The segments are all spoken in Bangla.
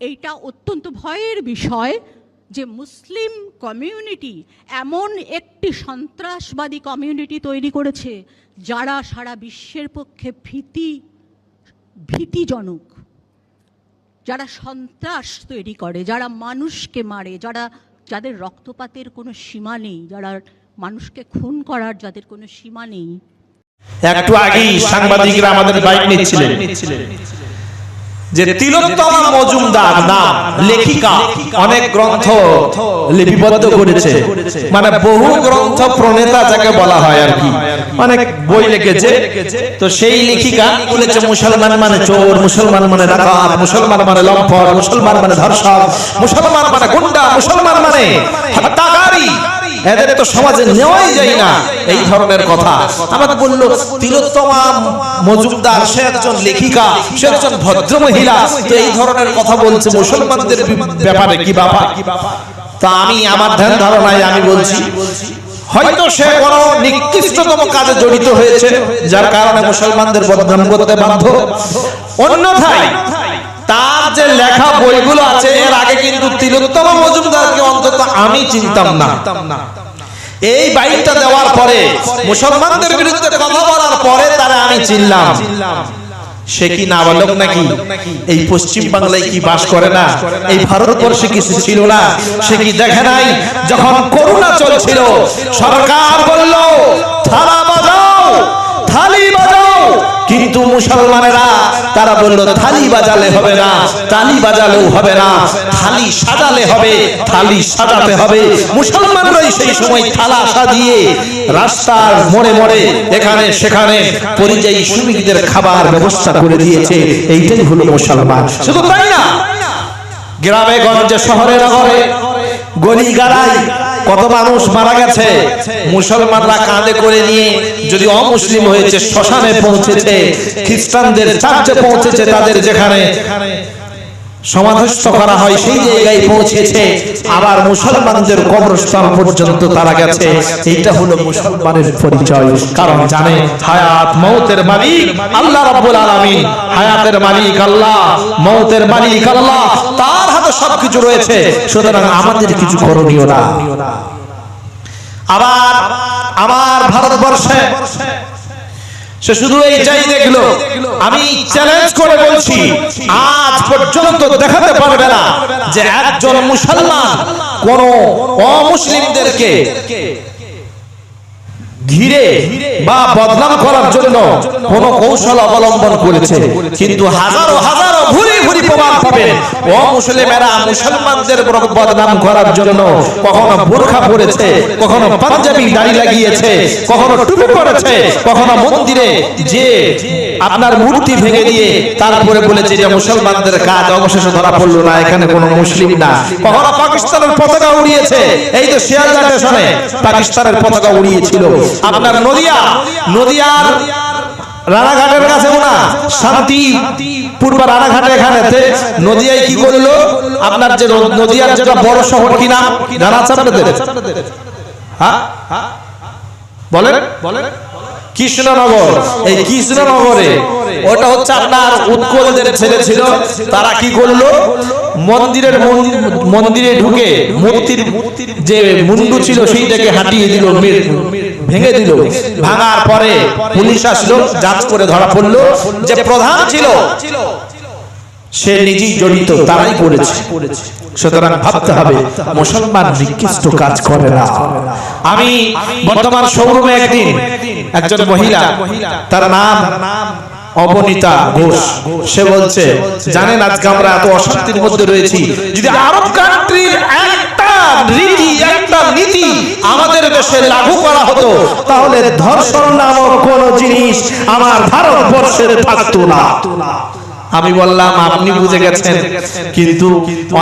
এইটা অত্যন্ত ভয়ের বিষয় যে মুসলিম কমিউনিটি এমন একটি সন্ত্রাসবাদী কমিউনিটি তৈরি করেছে যারা সারা বিশ্বের পক্ষে ভীতি, ভীতিজনক। যারা সন্ত্রাস তৈরি করে, যারা মানুষকে মারে, যারা, যাদের রক্তপাতের কোনো সীমা নেই, যারা মানুষকে খুন করার যাদের কোনো সীমা নেই। একটু আগেই সাংবাদিকরা আমাদের বাইক নিচ্ছিলেন। যে তিলোত্তমা মজুমদার নাম লেখিকা অনেক গ্রন্থ লিপিবদ্ধ করেছে। মানে বহু গ্রন্থ প্রণেতা যাকে বলা হয় আর কি। অনেক বই লিখেছে। তো সেই লেখিকা বলেছে মুসলমান মানে চোর মুসলমান মানে ডাকাত মুসলমান মানে লম্পট মুসলমান মানে ধর্ষক মুসলমান মানে গুন্ডা মুসলমান মানে হত্যাকারী। এদের তো সমাজে নেওয়াই যায় না। এই ধরনের কথা। আমাকে বলল তিলোত্তমা মজুমদার সে একজন লেখিকা সে একজন ভদ্র মহিলা তো এই ধরনের কথা বলছে মুসলমানদের ব্যাপারে কি বাবা? তা আমি আমার ধ্যান ধারণায় আমি বলছি হয়তো সে কোন নিকৃষ্টতম কাজে জড়িত হয়েছে যার কারণে মুসলমানদের বদনাম করতে বাধ্য। অন্যথায় তার যে লেখা বইগুলো আছে, এর আগে কিন্তু তিলোত্তম মজুমদারকে অন্তত আমি চিনতাম না। এই বাইকটা দেওয়ার পরে, মুসলমানদের বিরুদ্ধে কথা বলার পরে তারা আমি চিনলাম। সে কি নাবালক নাকি? এই পশ্চিম বাংলায় কি বাস করে না? এই ভারতবর্ষে কিছু ছিল না? সে কি দেখে নাই? যখন করোনা চলছিল, সরকার বলল, থালা বাজাও, থালি বাজাও। কিন্তু মুসলমানেরা তারা বলল, থালি বাজালে হবে না, তালি বাজালেও হবে না, থালি সাজালে হবে, থালি সাজাতে হবে। মুসলমানরাই সেই সময় থালা সাজিয়ে রাস্তার মোড়ে মোড়ে এখানে সেখানে পরিযায়ী শ্রমিকদের খাবার ব্যবস্থা করে দিয়েছে। এইটাই হলো মুসলমান। শুধু তাই না, গ্রামে, গঞ্জে, শহরে, নগরে, গলি গাড়াই কত মানুষ মারা গেছে? মুসলমানরা কাঁধে করে নিয়ে যদি অমুসলিম হয়েছে, শ্মশানে পৌঁছেছে, খ্রিস্টানদের চার্চে পৌঁছেছে তাদের যেখানে। সমাধিস্থ করা হয়, সেই জায়গায় পৌঁছেছে। আবার মুসলমানদের কবরস্থান পর্যন্ত তারা গেছে। এইটা হলো মুসলমানের পরিচয়। কারণ জানে, হায়াত মৌতের মালিক আল্লাহ রাব্বুল আলামিন। হায়াতের মালিক আল্লাহ, মৌতের মালিক আল্লাহ। তার হাতে সবকিছু রয়েছে। সুতরাং আমাদের কিছু করণীয় না। আবার আমার ভারতবর্ষে সে শুধু এই চাই দেখল। আমি চ্যালেঞ্জ করে বলছি, আজ পর্যন্ত দেখাতে পারবে না যে একজন মুসলমান কোন অমুসলিমদেরকে ঘিরে বা বদনাম করার জন্য কোন কৌশল অবলম্বন করেছে। কিন্তু হাজারো হাজারো ভুরি প্রমাণ পাবেন। ও মুসলিমেরা মুসলমানদের বদনাম করার জন্য কখনো বোরখা পরেছে, কখনো পাঞ্জাবি দাড়ি লাগিয়েছে, কখনো টুপি পরেছে, কখনো মন্দিরে যে আপনার মূর্তি ভেঙে দিয়ে তারপরে বলেছে যে মুসলমানদের কাজ অবশেষে ধরা পড়ল না, এখানে কোনো মুসলিম না। কখনো পাকিস্তানের পতাকা উড়িয়েছে, এই তো শিয়ালদা স্টেশনে পাকিস্তানের পতাকা উড়িয়েছিল। আপনার নদিয়া, নদিয়ার রানাঘাটের কাছে না শান্তি পূর্ব রানাঘাটে এখানে। নদিয়ায় কি করল? আপনার যে নদিয়ার যেটা বড় শহর, কি নাম? জানা আছে আপনাদের? হ্যাঁ? বলেন? বলেন কৃষ্ণনগর। এই কৃষ্ণনগরে, ওটা হচ্ছে আপনার উৎকলদের ছেলে ছিল। তারা কি করল? মন্দিরের মন্দিরে ঢুকে মূর্তির যে মুন্ডু ছিল, সেইটাকে হাঁটিয়ে দিল ভেঙে দিল। ভাঙার পরে পুলিশ আসলো, যাচ করে ধরা পড়ল যে প্রধান ছিল। সে নিজেই জড়িত, তারাই করেছে। সুতরাং ভাবতে হবে, মুসলমান নিকৃষ্ট কাজ করে না। আমি বর্তমান শোরুমে একদিন একজন মহিলা, তার নাম অবনীতা ঘোষ। সে বলছে, জানেন, আজকে আমরা এত অশান্তির মধ্যে রয়েছি। যদি আরব কান্ট্রির একটা ধর্ষণ জিনিস আমার ভারতবর্ষে না। আমি বললাম, আপনি বুঝে গেছেন, কিন্তু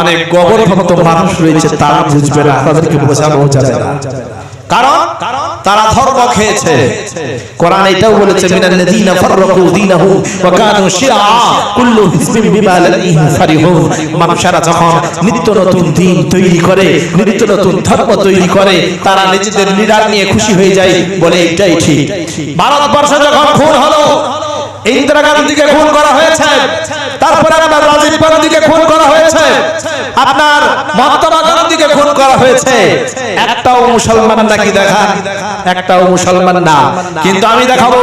অনেক গবর মানুষ রয়েছে, তারা বুঝবে না, তাদেরকে বোঝানো যাবে না। কারণ? তারা ধর্ম খেয়েছে। কোরআন এটাও বলেছে মিনাল্লাযীনা ফাররাকু দীনাহুম ওয়া কানু শিয়া কুল্লু বিমা ফারিহুন যখন নিত্য নতুন তৈরি করে, নিত্য নতুন ধর্ম তৈরি করে, তারা নিজেদের লিডার নিয়ে খুশি হয়ে যায় বলে এটাই ঠিক। ভারতবর্ষে যখন খুন হলো, ইন্দিরা গান্ধীকে খুন করা হয়েছে, তারপরে আপনার রাজীব গান্ধীকে খুন করা হয়েছে আপনার মহাত্মা গান্ধীকে খুন করা হয়েছে। একটাও মুসলমান নাকি দেখান একটাও মুসলমান না। কিন্তু আমি দেখাবো,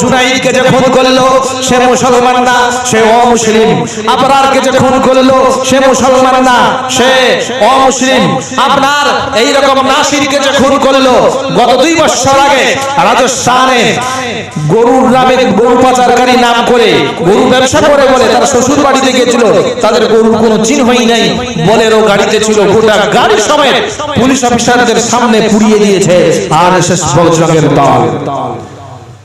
জুনাইদকে যে খুন করল, সে মুসলমান না, সে অমুসলিম। আবরারকে যে খুন করল, সে মুসলমান না, সে অমুসলিম। আপনার এই রকম নাসিরকে যে খুন করল, গত দুই বছর আগে রাজস্থানে গরুর নামে গরু পাচারকারী নাম করে গরু ব্যবসা করে বলে তার শ্বশুর বাড়িতে গিয়েছিল, তাদের গরুর কোনো চিহ্নই নাই। বলেরও গাড়িতে ছিল গোটা গাড়ি সমেত পুলিশ অফিসারদের সামনে পুড়িয়ে দিয়েছে আর এস এস দল।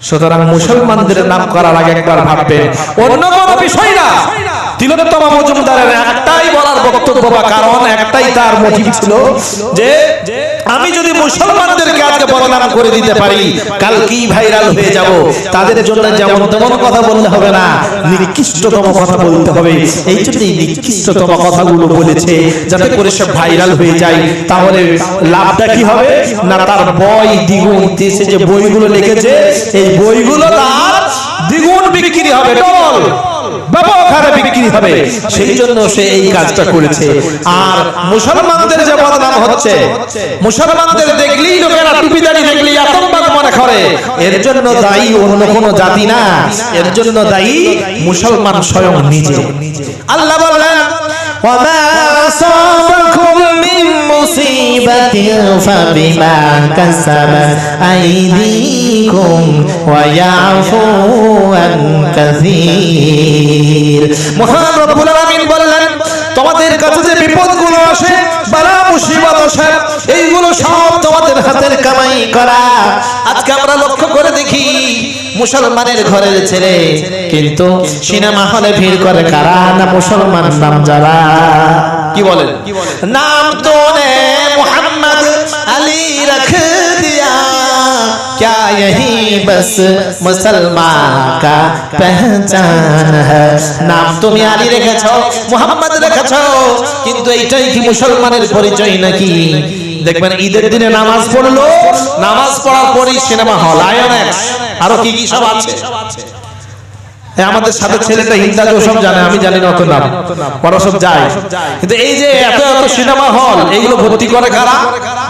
সুতরাং মুসলমানদের নাম করার আগে একবার ভাববেন, অন্য কোনো বিষয় না। তিলোত্তমা মজুমদারের একটাই বলার বক্তব্য বা কারণ, একটাই তার মোটিভ ছিল যে আমি যদি মুসলমানদেরকে আজকে বদনাম করে দিতে পারি, কাল কি ভাইরাল হয়ে যাব? তাদের জন্য যেমন তেমন কথা বললে হবে না, নিকৃষ্টতম কথা বলতে হবে। এই জন্য এই নিকৃষ্টতম কথাগুলো বলেছে, যাতে করে সে ভাইরাল হয়ে যায়। তাহলে লাভটা কি হবে? না তার বই দ্বিগুণ দেশে যে বইগুলো লিখেছে, এই বইগুলো তার দ্বিগুণ বিক্রি হবে, ডবল। ব্যাপক হারে বিক্রি হবে সেই জন্য সে এই কাজটা করেছে আর মুসলমানদের যে বদনাম হচ্ছে মুসলমানদের দেখলেই লোকেরা টুপি দাড়ি দেখলেই আতঙ্কবাদ মনে করে এর জন্য দায়ী অন্য কোন জাতি না এর জন্য দায়ী মুসলমান স্বয়ং নিজে আল্লাহ বললেন وما أصابكم من مصيبة فبما كسبت أيديكم ويعفو عن كثير মহান রব্বুল আলামিন বললেন তোমাদের কাছে যে বিপদগুলো আসে বালা মুসিবত আসে এইগুলো সব তোমাদের হাতের কামাই করা আজকে আমরা লক্ষ্য করে দেখি মুসলমানের ঘরের ছেলে কিন্তু সিনেমা হলে ভিড় করে কারা না মুসলমান নাম যারা কি বলেন নাম তো নে মোহাম্মদ আলী রখ দিয়া क्या यही बस मुसलमान का पहचान है নাম তুমি আলী রেখেছ মোহাম্মদ রেখেছ কিন্তু এইটাই কি মুসলমানের পরিচয় নাকি দেখবেন ঈদের দিনে নামাজ পড়লো নামাজ পড়ার পরেই সিনেমা হল আয়োনেক্স আরো কি কি সব আছে হ্যাঁ, আমাদের সাথে ছেলেটা হিন্দাজ সব জানে আমি জানি না অত নাম। ওরা সব যায়। কিন্তু এই যে এত এত সিনেমা হল এইগুলো ভর্তি করে কারা?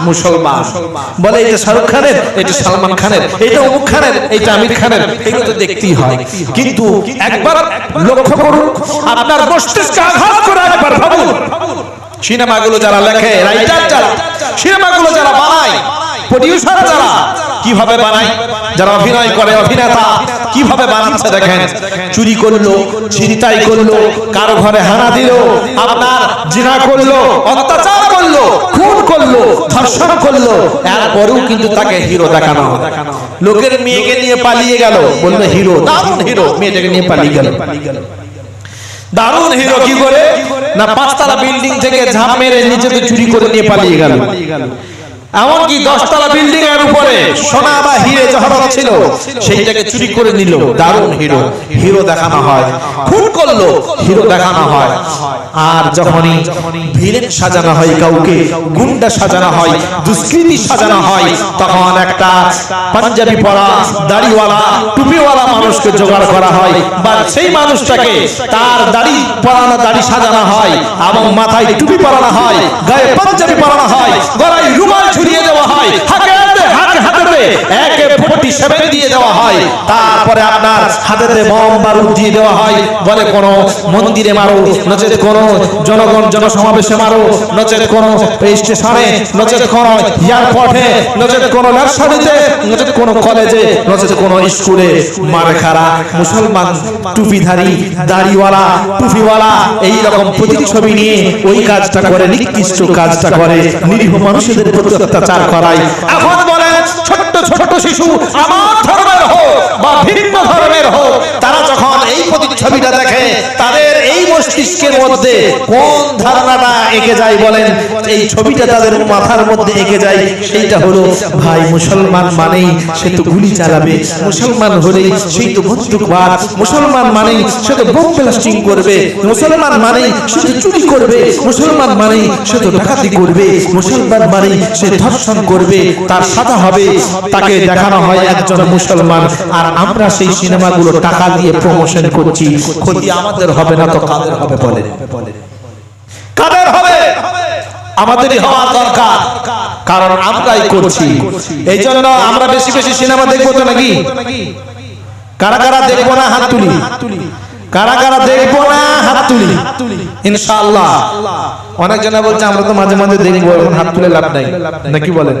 মুসলমান। বলে এটা শাহরুখ খানের এটা সালমান খানের এটা অমুক খানের এটা আমির খানের। এগুলো তো দেখতেই হয়। কিন্তু একবার লক্ষ্য করুন আপনার মস্তিষ্কে আঘাত করে একবার ভাবুন। সিনেমাগুলো যারা লেখে রাইটার যারা। সিনেমাগুলো যারা বানায় প্রডিউসার যারা, কীভাবে বানায়, যারা অভিনয় করে, অভিনেতা, কীভাবে বানাচ্ছে দেখেন, চুরি করল, ছিনতাই করল, কারও ঘরে হানা দিল, আপনার জিনা করল, অত্যাচার করল, খুন করল, ধর্ষণ করল, এরপরেও কিন্তু তাকে হিরো দেখানো লোকের মেয়েকে নিয়ে পালিয়ে গেল, বলল হিরো দারুণ হিরো মেয়েটাকে নিয়ে পালিয়ে গেল। দারুণ হিরো কি করে? না, পাঁচতলা বিল্ডিং থেকে ঝাঁপ মেরে নিচেতে চুরি করে নিয়ে পালিয়ে গেল। এমনকি দশতলা বিল্ডিং এর উপরে সোনা বা হিরে জহরত ছিল সেইটাকে চুরি করে নিল। দারুণ হিরো হিরো দেখানো হয়। খুন করল হিরো দেখানো হয়। আর যখনই ভিলেন সাজানো হয় কাউকে গুন্ডা সাজানো হয় দুষ্কৃতি সাজানো হয় তখন একটা পাঞ্জাবি পরা দাড়িওয়ালা টুপিওয়ালা মানুষকে জোগাড় করা হয় বা সেই মানুষটাকে তার দাড়ি পরানো দাড়ি সাজানো হয় এবং মাথায় টুপি পরানো হয় গায়ে পাঞ্জাবি পরানো হয় গলায় রুমাল হয় হাতে হাতে হাতে হাতে মুসলমান, টুপিধারী, দাড়িওয়ালা, টুপিওয়ালা এই রকম প্রতিচ্ছবি নিয়ে ওই কাজটা করে, নিকৃষ্ট কাজটা করে, নিরীহ মানুষদের প্রতি অত্যাচার করায়। এখন বলে ছোট্ট ছোট্ট শিশু আমার ধর্মের হোক বা ভিন্ন ধর্মের হোক, তারা যখন এই প্রতিচ্ছবিটা দেখে, তাদের মস্তিষ্কের মধ্যে কোন ধারণাটা এঁকে যায় বলেন? এই ছবিটা তাদের মাথার মধ্যে এঁকে যায়, সেইটা হলো, ভাই, মুসলমান মানেই সে তো গুলি চালাবে, মুসলমান হলেই সেই তো বন্দুকবাদ মুসলমান মানেই সে তো বোম ব্লাস্টিং করবে, মুসলমান মানেই সে তো চুরি করবে, মুসলমান মানেই সে তো ডাকাতি করবে, মুসলমান মানেই সে ধর্ষণ করবে, তার সাজা হবে। তাকে দেখানো হয় একজন মুসলমান, আর আমরা সেই সিনেমাগুলো টাকা দিয়ে প্রমোশন করছি। ক্ষতি আমাদের হবে না তো কাদের হবে বলে। কাদের হবে? আমাদেরই হওয়া দরকার। কারণ আমরাই করছি। এই জন্য আমরা বেশি বেশি সিনেমা দেখব তো নাকি? কারা কারা দেখব না হাত তুলি? কারা কারা দেখব না হাত তুলি? ইনশাআল্লাহ। অনেক জনা বলছে, আমরা তো মাঝে মাঝে দেখব, এখন হাত তুলে লাভ নাই। নাকি বলেন?